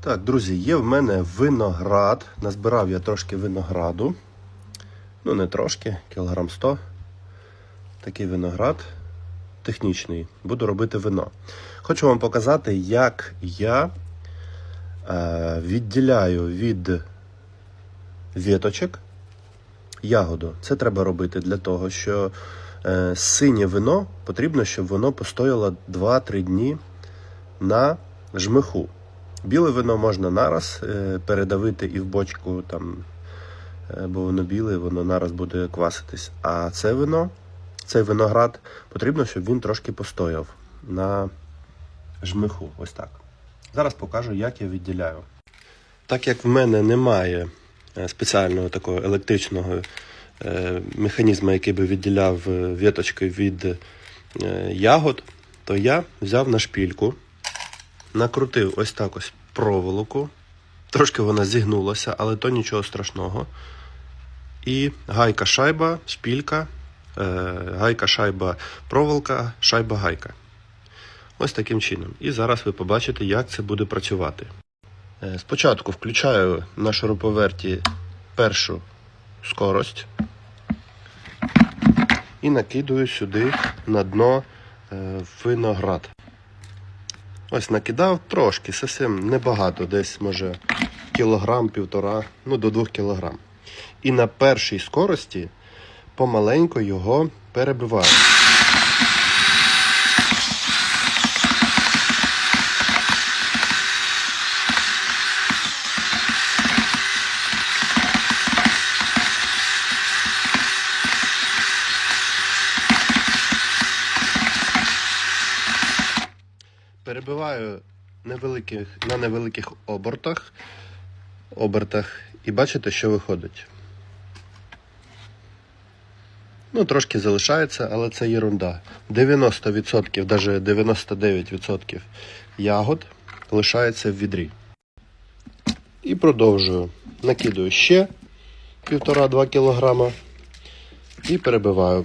Так, друзі, є в мене виноград. Назбирав я трошки винограду. Ну, не трошки, кілограм 100. Такий виноград технічний. Буду робити вино. Хочу вам показати, як я е, відділяю від віточок ягоду. Це треба робити для того, що е, синє вино потрібно, щоб воно постояло 2-3 дні на жмиху. Біле вино можна нараз е, передавити і в бочку, там, е, бо воно біле, воно нараз буде кваситись. А це вино, цей виноград, потрібно, щоб він трошки постояв на жмиху. Ось так. Зараз покажу, як я відділяю. Так як в мене немає е, спеціального такого електричного механізму, який би відділяв віточки від ягод, то я взяв на шпільку, накрутив ось так ось проволоку. Трошки вона зігнулася, але то нічого страшного. І гайка шайба, шпілька, е, гайка шайба проволока, шайба гайка. Ось таким чином. І зараз ви побачите, як це буде працювати. Е, Спочатку включаю на шуруповерті першу скорость і накидую сюди на дно е, виноград. Ось накидав трошки, зовсім небагато, десь може кілограм, півтора, ну до двох кілограм. І на першій скорості помаленько його перебиваю. Перебиваю невеликих, на невеликих обертах, обертах і бачите, що виходить. Ну, трошки залишається, але це єрунда. 90%, навіть 99% ягод лишається в відрі. І продовжую. Накидаю ще 1,5-2 кг і перебиваю.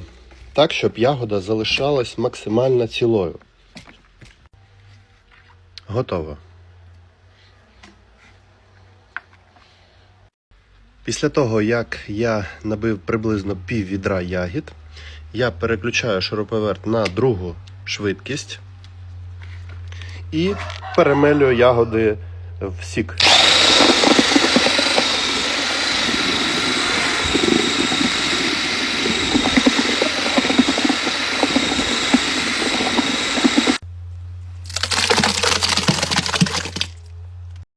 Так, щоб ягода залишалась максимально цілою. Готово. Після того, як я набив приблизно пів відра ягід, я переключаю шуруповерт на другу швидкість і перемелюю ягоди в сік.